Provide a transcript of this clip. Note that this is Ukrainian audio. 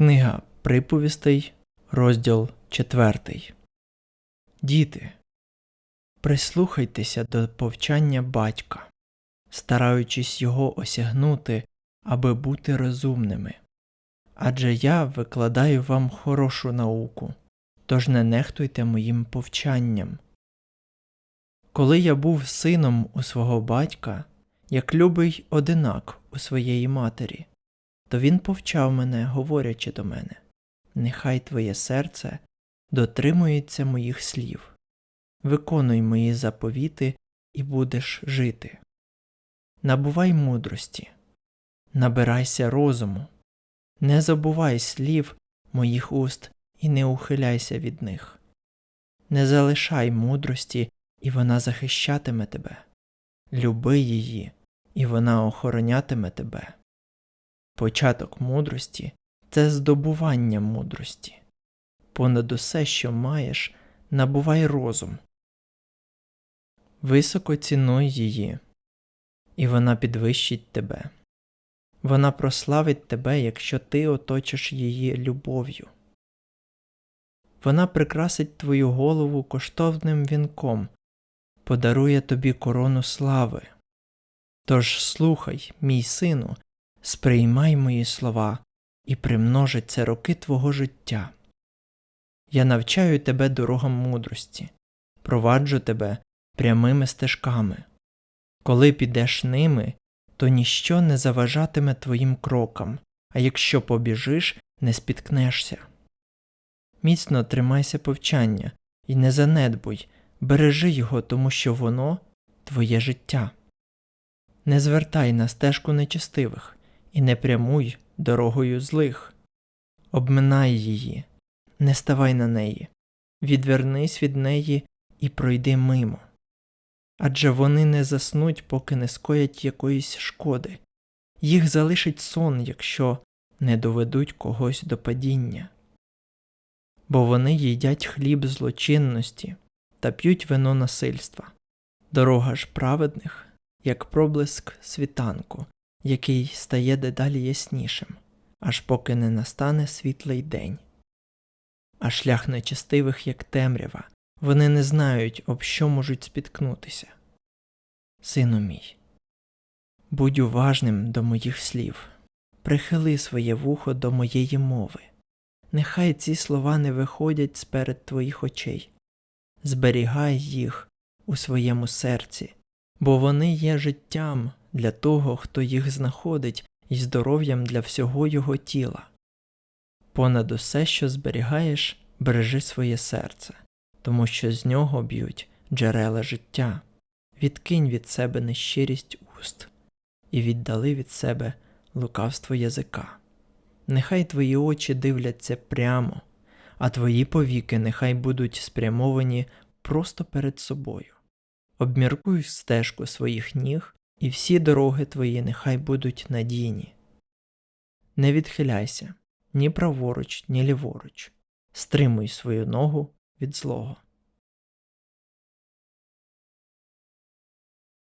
Книга Приповістей, розділ 4. Діти, прислухайтеся до повчання батька, стараючись його осягнути, аби бути розумними. Адже я викладаю вам хорошу науку, тож не нехтуйте моїм повчанням. Коли я був сином у свого батька, як любий одинак у своєї матері, то він повчав мене, говорячи до мене Нехай твоє серце дотримується моїх слів, виконуй мої заповіти і будеш жити. Набувай мудрості, набирайся розуму, не забувай слів моїх уст і не ухиляйся від них. Не залишай мудрості, і вона захищатиме тебе. Люби її, і вона охоронятиме тебе. Початок мудрості це здобування мудрості. Понад усе, що маєш, набувай розум. Високо цінуй її, і вона підвищить тебе. Вона прославить тебе, якщо ти оточиш її любов'ю. Вона прикрасить твою голову коштовним вінком, подарує тобі корону слави. Тож слухай, мій сину, сприймай мої слова і примножаться роки твого життя. Я навчаю тебе дорогам мудрості, проваджу тебе прямими стежками. Коли підеш ними, то ніщо не заважатиме твоїм крокам, а якщо побіжиш, не спіткнешся. Міцно тримайся повчання і не занедбуй, бережи його, тому що воно твоє життя. Не звертай на стежку нечестивих і не прямуй дорогою злих. Обминай її, не ставай на неї, відвернись від неї і пройди мимо. Адже вони не заснуть, поки не скоять якоїсь шкоди, їх залишить сон, якщо не доведуть когось до падіння. Бо вони їдять хліб злочинності та п'ють вино насильства. Дорога ж праведних, як проблиск світанку, який стає дедалі яснішим, аж поки не настане світлий день. А шлях нечестивих, як темрява, вони не знають, об що можуть спіткнутися. Сину мій, будь уважним до моїх слів, прихили своє вухо до моєї мови. Нехай ці слова не виходять сперед твоїх очей, зберігай їх у своєму серці, бо вони є життям для того, хто їх знаходить, і здоров'ям для всього його тіла. Понад усе, що зберігаєш, бережи своє серце, тому що з нього б'ють джерела життя. Відкинь від себе нещирість уст і віддали від себе лукавство язика. Нехай твої очі дивляться прямо, а твої повіки нехай будуть спрямовані просто перед собою. Обміркуй стежку своїх ніг, і всі дороги твої нехай будуть надійні. Не відхиляйся ні праворуч, ні ліворуч, стримуй свою ногу від злого.